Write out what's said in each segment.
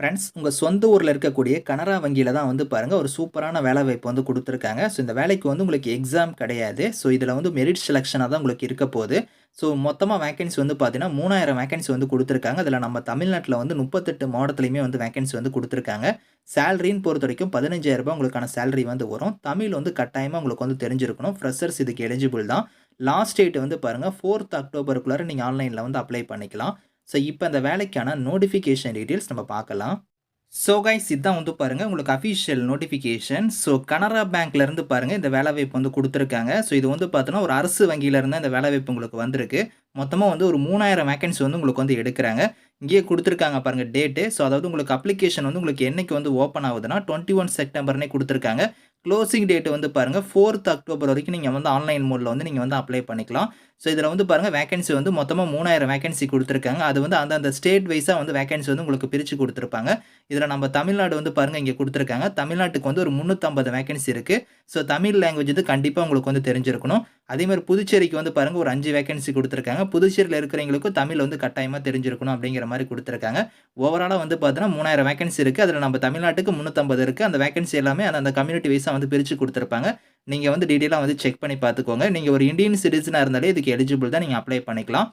Friends உங்கள் சொந்த ஊரில் இருக்கக்கூடிய கனரா வங்கியில் தான் வந்து பாருங்கள் ஒரு சூப்பரான வேலை வாய்ப்பு வந்து கொடுத்துருக்காங்க. ஸோ இந்த வேலைக்கு வந்து உங்களுக்கு எக்ஸாம் கிடையாது. ஸோ இதில் வந்து மெரிட் செலெக்ஷனாக தான் உங்களுக்கு இருக்க போகுது. ஸோ மொத்தமாக வேக்கன்சி வந்து பார்த்தீங்கன்னா மூணாயிரம் வேக்கன்சி வந்து கொடுத்துருக்காங்க. அதில் நம்ம தமிழ்நாட்டில் வந்து முப்பத்தெட்டு மாவட்டத்துலையுமே வந்து வேக்கன்சி வந்து கொடுத்துருக்காங்க. சேலரின்னு பொறுத்த வரைக்கும் பதினஞ்சாயிரரூபா உங்களுக்கான சேலரி வந்து வரும். தமிழ் வந்து கட்டாயமாக உங்களுக்கு வந்து தெரிஞ்சிருக்கணும். ஃப்ரெஷர்ஸ் இதுக்கு எலிஜிபிள் தான். லாஸ்ட் டேட் வந்து பாருங்கள் ஃபோர்த் அக்டோபருக்குள்ளார நீங்கள் ஆன்லைனில் வந்து அப்ளை பண்ணிக்கலாம். ஸோ இப்போ அந்த வேலைக்கான நோட்டிஃபிகேஷன் டீட்டெயில்ஸ் நம்ம பார்க்கலாம். ஸோ கைஸ் இதுதான் வந்து பாருங்கள் உங்களுக்கு அஃபிஷியல் நோட்டிஃபிகேஷன் ஸோ கனரா பேங்க்லேருந்து பாருங்கள் இந்த வேலைவாய்ப்பு வந்து கொடுத்துருக்காங்க. ஸோ இது வந்து பார்த்தோன்னா ஒரு அரசு வங்கியிலேருந்து இந்த வேலைவாய்ப்பு உங்களுக்கு வந்திருக்கு. மொத்தமாக வந்து ஒரு மூணாயிரம் வேகன்சி வந்து உங்களுக்கு வந்து எடுக்கிறாங்க. இங்கேயே கொடுத்துருக்காங்க பாருங்கள் டேட்டு ஸோ அதாவது உங்களுக்கு அப்ளிகேஷன் வந்து உங்களுக்கு என்னைக்கு வந்து ஓப்பன் ஆகுதுன்னா டுவெண்ட்டி ஒன் செப்டம்பர்னே கொடுத்துருக்காங்க. க்ளோசிங் டேட் வந்து பாருங்கள் ஃபோர்த் அக்டோபர் வரைக்கும் நீங்கள் வந்து ஆன்லைன் மோடில் வந்து நீங்கள் வந்து அப்ளை பண்ணிக்கலாம். ஸோ இதில் வந்து பாருங்கள் வேகன்சி வந்து மொத்தமாக மூணாயிரம் வேகன்சி கொடுத்துருக்காங்க. அது வந்து அந்தந்த ஸ்டேட் வைஸாக வந்து வேகன்சி வந்து உங்களுக்கு பிரித்து கொடுத்துருப்பாங்க. இதில் நம்ம தமிழ்நாடு வந்து பாருங்கள் இங்கே கொடுத்துருக்காங்க. தமிழ்நாட்டுக்கு வந்து ஒரு முந்நூற்றம்பது வேகன்சி இருக்குது ஸோ தமிழ் லாங்குவேஜ் வந்து கண்டிப்பாக உங்களுக்கு வந்து தெரிஞ்சிருக்கணும். அதேமாதிரி புதுச்சேரிக்கு வந்து பாருங்கள் ஒரு அஞ்சு வேகன்சி கொடுத்துருக்காங்க. புதுச்சேரியில் இருக்கிறவங்களுக்கும் தமிழ் வந்து கட்டாயமாக தெரிஞ்சிருக்கணும் அப்படிங்கிற மாதிரி கொடுத்துருக்காங்க. ஓவராலாக வந்து பார்த்தோன்னா மூணாயிரம் வேகன்சி இருக்குது அதில் நம்ம தமிழ்நாட்டுக்கு முந்நூற்றம்பது இருக்குது அந்த வேகன்சி எல்லாமே அந்த கம்யூனிட்டி வைஸாக வந்து பிரித்து கொடுத்துருப்பாங்க. நீங்கள் வந்து டீட்டெயிலாக வந்து செக் பண்ணி பார்த்துக்கோங்க நீங்கள் ஒரு இந்தியன் சிட்டிசனாக இருந்தாலே இதுக்கு எலிஜிபிள் தான் நீங்கள் அப்ளை பண்ணிக்கலாம்.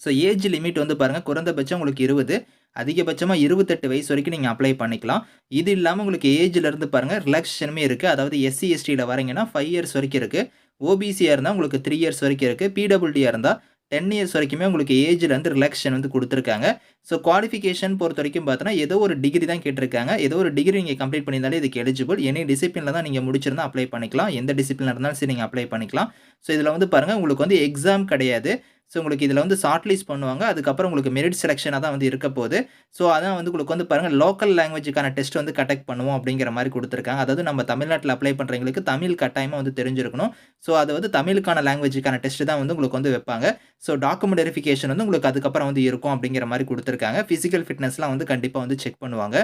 ஸோ ஏஜ் லிமிட் வந்து பாருங்கள் குறைந்தபட்சம் உங்களுக்கு இருபது. அதிகபட்சமாக இருபத்தெட்டு வயசு வரைக்கும் நீங்கள் அப்ளை பண்ணிக்கலாம். இது இல்லாமல் உங்களுக்கு ஏஜ்லேருந்து பாருங்கள் ரிலாக்ஸேஷனுமே இருக்குது அதாவது எஸ்சி எஸ்டியில் வரீங்கன்னா ஃபைவ் இயர்ஸ் வரைக்கும் இருக்குது ஓபிசியாக இருந்தால் உங்களுக்கு த்ரீ இயர்ஸ் வரைக்கும் இருக்குது பிடபிள்டியாக இருந்தால் டென் இயர்ஸ் வரைக்குமே உங்களுக்கு ஏஜில் வந்து ரிலாக்ஸேஷன் வந்து கொடுத்துருக்காங்க. ஸோ குவாலிஃபிகேஷன் பொறுத்த வரைக்கும் பார்த்தோன்னா ஏதோ ஒரு டிகிரி தான் கேட்டிருக்காங்க. ஏதோ ஒரு டிகிரி நீங்கள் கம்ப்ளீட் பண்ணியிருந்தாலே இதுக்கு எலிஜிபிள் எனி டிசிப்ளினில் தான் நீங்கள் முடிச்சிருந்தா அப்ளை பண்ணிக்கலாம். எந்த டிசிப்ளின் இருந்தாலும் சரி நீங்கள் அப்ளை பண்ணிக்கலாம். ஸோ இதில் வந்து பாருங்கள் உங்களுக்கு வந்து எக்ஸாம் கிடையாது. ஸோ உங்களுக்கு இதில் வந்து ஷார்ட் லிஸ்ட் பண்ணுவாங்க. அதுக்கப்புறம் உங்களுக்கு மெரிட் செலெக்ஷனாக தான் வந்து இருக்க போகுது. ஸோ அதான் வந்து உங்களுக்கு வந்து பாருங்கள் லோக்கல் லாங்குவேஜுக்கான டெஸ்ட் வந்து கண்டக்ட் பண்ணுவோம் அப்படிங்கிற மாதிரி கொடுத்துருக்காங்க. அதாவது நம்ம தமிழ்நாட்டில் அப்ளை பண்ணுறவங்களுக்கு தமிழ் கட்டாயமாக வந்து தெரிஞ்சிருக்கணும். ஸோ அது வந்து தமிழுக்கான லாங்குவேஜுக்கான டெஸ்ட் தான் வந்து உங்களுக்கு வந்து வைப்பாங்க. ஸோ டாக்குமெண்ட் வெரிஃபிகேஷன் வந்து உங்களுக்கு அதுக்கப்புறம் வந்து இருக்கும் அப்படிங்கிற மாதிரி கொடுத்துருக்காங்க. ஃபிசிக்கல் ஃபிட்னஸ்லாம் வந்து கண்டிப்பாக வந்து செக் பண்ணுவாங்க.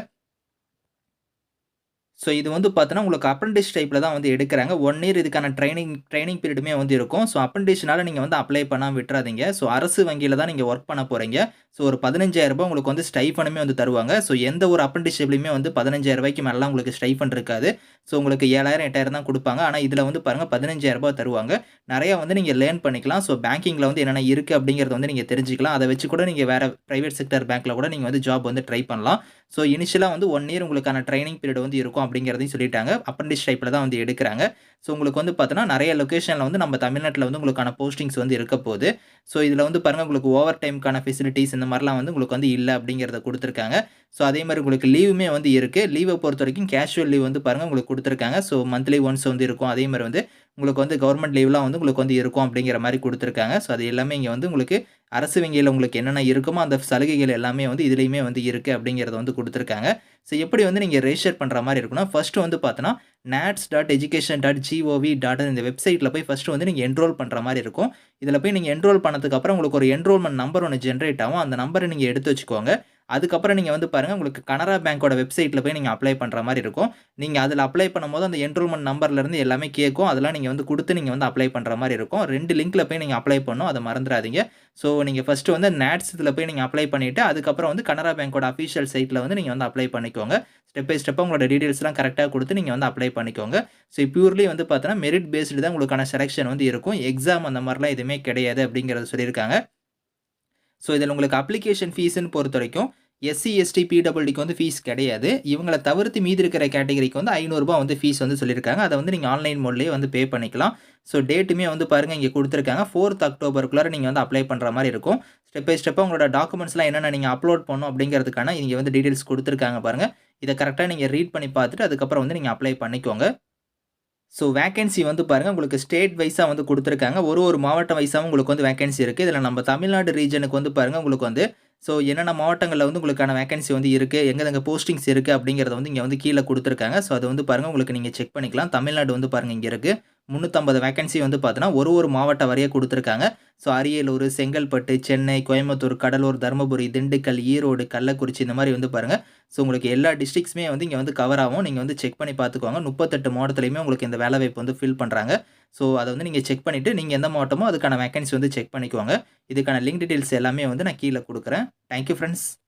ஸோ இது வந்து பார்த்தோன்னா உங்களுக்கு அப்ரண்டிஸ் டைப்பில் தான் வந்து எடுக்கிறாங்க. ஒன் இயர் இதுக்கான ட்ரைனிங் ட்ரைனிங் பீரியடுமே வந்து இருக்கும். ஸோ அப்ரண்டிஸ்னால நீங்கள் வந்து அப்ளை பண்ணால் விட்டுறாதீங்க. ஸோ அரசு வங்கியில் தான் நீங்கள் ஒர்க் பண்ண போகிறீங்க ஸோ ஒரு பதினஞ்சாயிரரூபா உங்களுக்கு வந்து ஸ்டைஃபனுமே வந்து தருவாங்க. ஸோ எந்த ஒரு அப்ரண்டிஸ்ஷிப்லையுமே வந்து பதினஞ்சாயிரரூபாய்க்கு மேலாம் உங்களுக்கு ஸ்டைஃபன் இருக்காது. ஸோ உங்களுக்கு ஏழாயிரம் எட்டாயிரம் தான் கொடுப்பாங்க. ஆனால் இதில் வந்து பாருங்கள் பதினஞ்சாயிரரூபா தருவாங்க. நிறையா வந்து நீங்கள் லேர்ன் பண்ணிக்கலாம். ஸோ பேங்கிங்கில் வந்து என்னென்ன இருக்குது அப்படிங்கிறத வந்து நீங்கள் தெரிஞ்சிக்கலாம். அதை வச்சு கூட நீங்கள் வேறு ப்ரைவேட் செக்டர் பேங்க்கில் கூட நீங்கள் வந்து ஜாப் வந்து ட்ரை பண்ணலாம். ஸோ இனிஷியலாக வந்து ஒன் இயர் உங்களுக்கான ட்ரைனிங் பீரியட் வந்து இருக்கும். அப்படிங்கிறதையும் சொல்லிட்டாங்க. அப்ரண்டிஸ் டைப்பில் தான் வந்து எடுக்கிறாங்க. ஸோ உங்களுக்கு வந்து பார்த்தோன்னா நிறைய லொக்கேஷனில் வந்து நம்ம தமிழ்நாட்டில் வந்து உங்களுக்கான போஸ்டிங்ஸ் வந்து இருக்க போகுது. ஸோ இதில் வந்து பாருங்கள் உங்களுக்கு ஓவர் டைமுக்கான ஃபெசிலிட்டிஸ் இந்த மாதிரிலாம் வந்து உங்களுக்கு வந்து இல்லை அப்படிங்கிறத கொடுத்துருக்காங்க. ஸோ அதே மாதிரி உங்களுக்கு லீவுமே வந்து இருக்குது லீவை பொறுத்த வரைக்கும் கேஷுவல் லீவ் வந்து பாருங்கள் உங்களுக்கு கொடுத்துருக்காங்க. ஸோ மந்த்லி ஒன்ஸ் வந்து இருக்கும். அதே மாதிரி வந்து உங்களுக்கு வந்து கவர்மெண்ட் லீவ்லாம் வந்து உங்களுக்கு வந்து இருக்கும் அப்படிங்கிற மாதிரி கொடுத்துருக்காங்க. ஸோ அது எல்லாமே இங்கே வந்து உங்களுக்கு அரசு வங்கியில் உங்களுக்கு என்னென்ன இருக்குமோ அந்த சலுகைகள் எல்லாமே வந்து இதுலேயுமே வந்து இருக்குது அப்படிங்கிறத வந்து கொடுத்துருக்காங்க. ஸோ எப்படி வந்து நீங்கள் ரெஜிஸ்டர் பண்ணுற மாதிரி இருக்குன்னா ஃபஸ்ட்டு வந்து பார்த்தோன்னா NATS dot education dot G O V dot இந்த வெப்சைட்டில் போய் ஃபஸ்ட்டு வந்து நீங்கள் என்ரோல் பண்ணுற மாதிரி இருக்கும். இதில் போய் நீங்கள் என்ரோல் பண்ணதுக்கப்புறம் உங்களுக்கு ஒரு என்ரோல்மெண்ட் நம்பர் ஒன்று ஜென்ரேட் ஆகும். அந்த நம்பரை நீங்கள் எடுத்து வச்சுக்கோங்க. அதுக்கப்புறம் நீங்கள் வந்து பாருங்கள் உங்களுக்கு கனரா பேங்க்கோட வெப்சைட்டில் போய் நீங்கள் அப்ளை பண்ணுற மாதிரி இருக்கும். நீங்கள் அதில் அப்ளை பண்ணும்போது அந்த என்ரோல்மெண்ட் நம்பர்லேருந்து எல்லாமே கேட்கும் அதெல்லாம் நீங்கள் வந்து கொடுத்து நீங்கள் வந்து அப்ளை பண்ணுற மாதிரி இருக்கும். ரெண்டு லிங்க்கில் போய் நீங்கள் அப்ளை பண்ணணும். அதை மறந்துடாதீங்க. ஸோ நீங்கள் ஃபஸ்ட்டு வந்து நேட்ஸ் இதில் போய் நீங்கள் அப்ளை பண்ணிவிட்டு அதுக்கப்புறம் வந்து கனரா பேங்க்கோட அஃபிஷியல் சைட்டில் வந்து நீங்கள் வந்து அப்ளை பண்ணிக்கோங்க. ஸ்டெப் பை ஸ்டெப்பாக உங்களோட டீட்டெயில்ஸ்லாம் கரெக்டாக கொடுத்து நீங்கள் வந்து அப்ளை பண்ணிக்கோங்க. ஸோ பியூர்லி வந்து பார்த்தோன்னா மெரிட் பேஸ்டு தான் உங்களுக்கான செலெக்ஷன் வந்து இருக்கும். எக்ஸாம் அந்த மாதிரிலாம் எதுவுமே கிடையாது அப்படிங்கிறத சொல்லியிருக்காங்க. ஸோ இதில் உங்களுக்கு அப்ளிகேஷன் ஃபீஸ்ன்னு பொறுத்த வரைக்கும் எஸ்சி எஸ்டி பிடபிள்டிக்கு வந்து ஃபீஸ் கிடையாது. இவங்களை தவிர்த்து மீதி இருக்கிற கேட்டகரிக்கு வந்து ஐநூறுரூபா வந்து ஃபீஸ் வந்து சொல்லியிருக்காங்க. அதை வந்து நீங்கள் ஆன்லைன் மோட்லேயே வந்து பே பண்ணிக்கலாம். ஸோ டேட்டுமே வந்து பாருங்கள் இங்கே கொடுத்துருக்காங்க. ஃபோர்த் அக்டோபருக்குள்ளே நீங்கள் வந்து அப்ளை பண்ணுற மாதிரி இருக்கும். ஸ்டெப் பை ஸ்டெப்பாக உங்களோட டாக்குமெண்ட்ஸ்லாம் என்னென்ன நீங்கள் அப்லோட் பண்ணணும் அப்படிங்கிறதுக்கான இங்கே வந்து டீட்டெயில்ஸ் கொடுத்துருக்காங்க பாருங்கள் இதை கரெக்டாக நீங்கள் ரீட் பண்ணி பார்த்துட்டு அதுக்கப்புறம் வந்து நீங்கள் அப்ளை பண்ணிக்கோங்க. ஸோ வேகன்சி வந்து பாருங்கள் உங்களுக்கு ஸ்டேட் வைஸாக வந்து கொடுத்துருக்காங்க. ஒரு ஒரு மாவட்டம் வைஸாகவும் உங்களுக்கு வந்து வேகன்சி இருக்குது இதில் நம்ம தமிழ்நாடு ரீஜனுக்கு வந்து பாருங்கள் உங்களுக்கு வந்து ஸோ என்னென்ன மாவட்டங்களில் வந்து உங்களுக்கான வேகன்சி வந்து இருக்குது எங்கெங்க போஸ்டிங்ஸ் இருக்குது அப்படிங்கிறத வந்து இங்கே வந்து கீழே கொடுத்துருக்காங்க. ஸோ அதை வந்து பாருங்கள் உங்களுக்கு நீங்கள் செக் பண்ணிக்கலாம். தமிழ்நாடு வந்து பாருங்கள் இங்கே இருக்குது முந்நூற்றம்பது வேகன்சி வந்து பார்த்தோன்னா ஒரு ஒரு மாவட்ட வரைய கொடுத்துருக்காங்க. ஸோ அரியலூர் செங்கல்பட்டு சென்னை கோயம்புத்தூர் கடலூர் தருமபுரி திண்டுக்கல் ஈரோடு கள்ளக்குறிச்சி இந்த மாதிரி வந்து பாருங்கள் ஸோ உங்களுக்கு எல்லா டிஸ்ட்ரிக்ஸுமே வந்து இங்கே வந்து கவர் ஆகும். நீங்கள் வந்து செக் பண்ணி பார்த்துக்கோங்க முப்பத்தெட்டு மாவட்டத்துலையுமே உங்களுக்கு இந்த வேலை வாய்ப்பு வந்து ஃபில் பண்ணுறாங்க ஸோ அதை வந்து நீங்கள் செக் பண்ணிவிட்டு நீங்கள் எந்த மாவட்டமோ அதுக்கான வேகன்சி வந்து செக் பண்ணிக்கோங்க. இதுக்கான லிங்க் டீட்டெயில்ஸ் எல்லாமே வந்து நான் கீழே கொடுக்குறேன். Thank you friends